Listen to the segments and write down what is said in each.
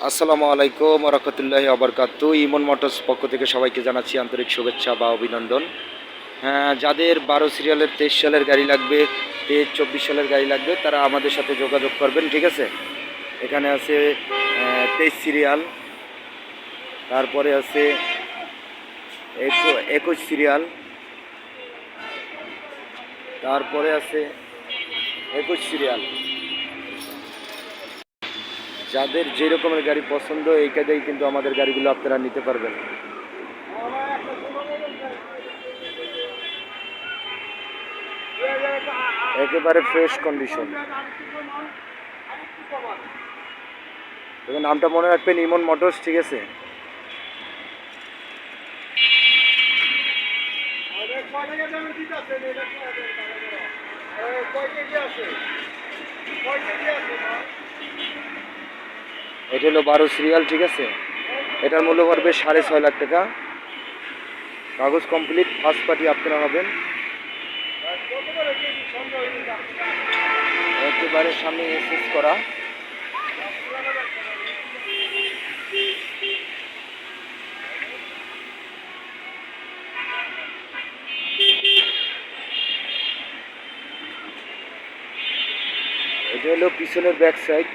আসসালামু আলাইকুম রহমতুল্লাহ আবরকাত ইমন মোটরস পক্ষ থেকে সবাইকে জানাচ্ছি আন্তরিক শুভেচ্ছা বা অভিনন্দন। হ্যাঁ যাদের বারো সিরিয়ালের, তেইশ সালের গাড়ি লাগবে, তেইশ, চব্বিশ সালের গাড়ি লাগবে, তারা আমাদের সাথে যোগাযোগ করবেন, ঠিক আছে? এখানে আছে তেইশ সিরিয়াল। তারপরে আছে একু- একুশ সিরিয়াল। তারপরে আছে একুশ সিরিয়াল। যাদের যে রকমের গাড়ি পছন্দ এই কাজেই কিন্তু আমাদের গাড়িগুলো আপনারা নিতে পারবেন। একেবারে ফ্রেশ কন্ডিশন তবে নামটা মনে রাখবেন, ইমন মোটরস, ঠিক আছে? এটা হলো বারো সিরিয়াল ঠিক আছে? এটার মূল্য পড়বে সাড়ে ছয় লাখ টাকা। কাগজ কমপ্লিট ফার্স্ট পার্টি আপনারা হবেন একেবারে সামনে এসএস করা। এটা হলো পিছনের ব্যাক সাইড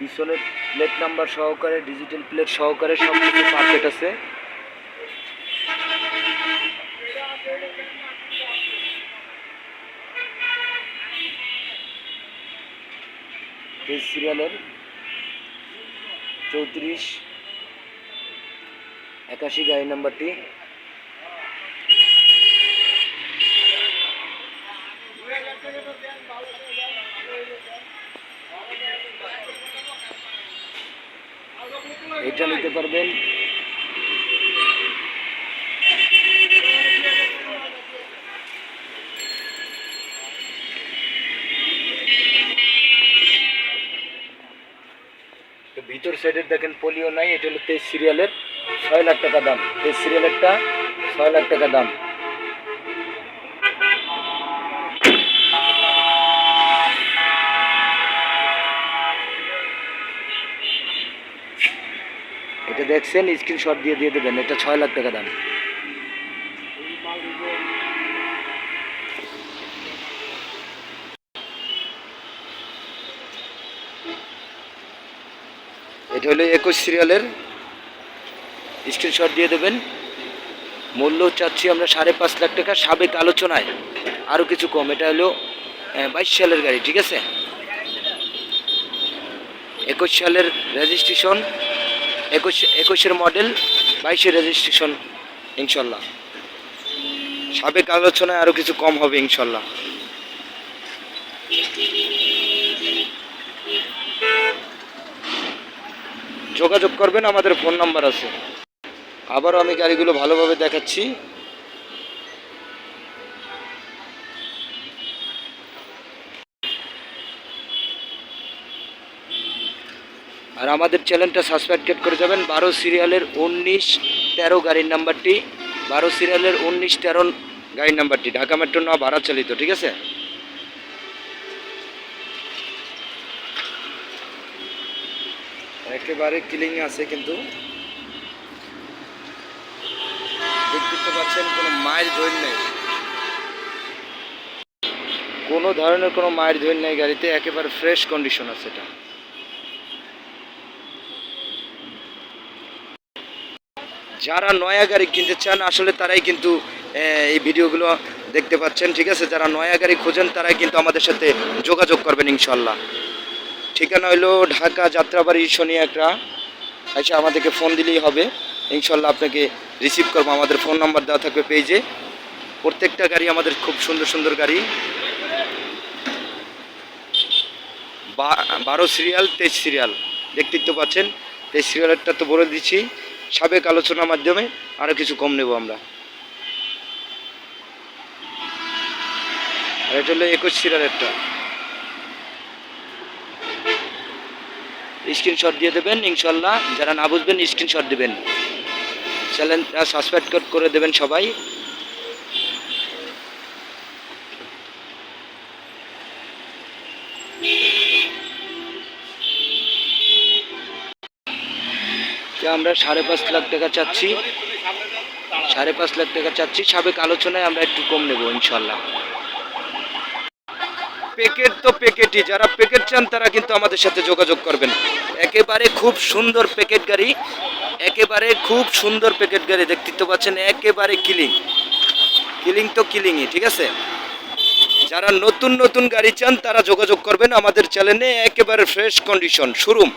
পিছনের প্লেট নাম্বার সহকারে ডিজিটাল প্লেট সহকারে সব কিছু পারফেক্ট আছে সিরিয়ালের চৌত্রিশ, একাশি গাড়ি নাম্বারটি এটা নিতে পারবেন। ভিতর সাইডের দেখেন পোলিও নাই, এটা হলো তেইশ সিরিয়ালের ছয় লাখ টাকা দাম। তেইশ সিরিয়ালেরটা ছয় লাখ টাকা দাম। দেখছেন স্ক্রিনশট দিয়ে দিয়ে দেবেন, এটা ছয় লাখ টাকা দাম। এটা হলো একুশ সিরিয়ালের স্ক্রিনশট দিয়ে দেবেন। মূল্য চাচ্ছি আমরা সাড়ে পাঁচ লাখ টাকা, সাবেক আলোচনায়। আরও কিছু কম, এটা হলো বাইশ সালের গাড়ি, ঠিক আছে? একুশ সালের রেজিস্ট্রেশন একুশ, একুশের মডেল বাইশে রেজিস্ট্রেশন ইনশাল্লাহ। সাবেক আলোচনায় আরও কিছু কম হবে, ইনশাল্লাহ। যোগাযোগ করবেন, আমাদের ফোন নাম্বার আছে। আবারও আমি গাড়িগুলো ভালোভাবে দেখাচ্ছি। আর আমাদের চ্যানেলটা সাবস্ক্রাইব করে যাবেন বারো সিরিয়ালের উনিশ তেরো গাড়ির নাম্বারটি, বারো সিরিয়ালের উনিশ তেরো গাড়ির নাম্বারটি, ঢাকা মেট্রো নয় ভাড়া চালিত, ঠিক আছে? একেবারে ক্লিং আছে কিন্তু। কোনো মায়ের নেই। কোনো ধরনের কোনো মায়ের ধৈর নেই গাড়িতে, একেবারে ফ্রেশ কন্ডিশন আছে এটা। যারা নয়া গাড়ি কিনতে চান, আসলে তারাই কিন্তু এই ভিডিওগুলো দেখতে পাচ্ছেন, ঠিক আছে? যারা নয়া গাড়ি খোঁজেন, তারাই কিন্তু আমাদের সাথে যোগাযোগ করবেন ইনশাল্লাহ ঠিকানা হলো ঢাকা যাত্রাবাড়ি শনি একটা আচ্ছা আমাদেরকে ফোন দিলেই হবে। ইনশাল্লাহ আপনাকে রিসিভ করব। আমাদের ফোন নাম্বার দেওয়া থাকবে পেজে প্রত্যেকটা গাড়ি আমাদের খুব সুন্দর সুন্দর গাড়ি। বারো সিরিয়াল তেইশ সিরিয়াল দেখতে তো পাচ্ছেন? তেইশ সিরিয়ালেরটা তো বলে দিচ্ছি। সাবেক আলোচনার মাধ্যমে আরও কিছু কম নেব আমরা। এটা হলো একুশ স্ক্রিনশট দিয়ে দেবেন ইনশাল্লাহ যারা না বুঝবেন, স্ক্রিনশট দেবেন। চ্যানেলটা সাবস্ক্রাইব করে দেবেন সবাই। আমরা সাড়ে পাঁচ লাখ টাকা চাচ্ছি। সাড়ে পাঁচ লাখ টাকা চাচ্ছি। সাবেক আলোচনায় আমরা একটু কম নেব, ইনশাল্লাহ। প্যাকেট তো প্যাকেটই যারা প্যাকেট চান তারা কিন্তু আমাদের সাথে যোগাযোগ করবেন। একেবারে খুব সুন্দর প্যাকেট গাড়ি, একেবারে খুব সুন্দর প্যাকেট গাড়ি, দেখতে তো পাচ্ছেন একেবারে কিলিং। কিলিং তো কিলিংই, ঠিক আছে? যারা নতুন নতুন গাড়ি চান তারা যোগাযোগ করবেন আমাদের চ্যানেলে, একেবারে ফ্রেশ কন্ডিশন, শোরুম।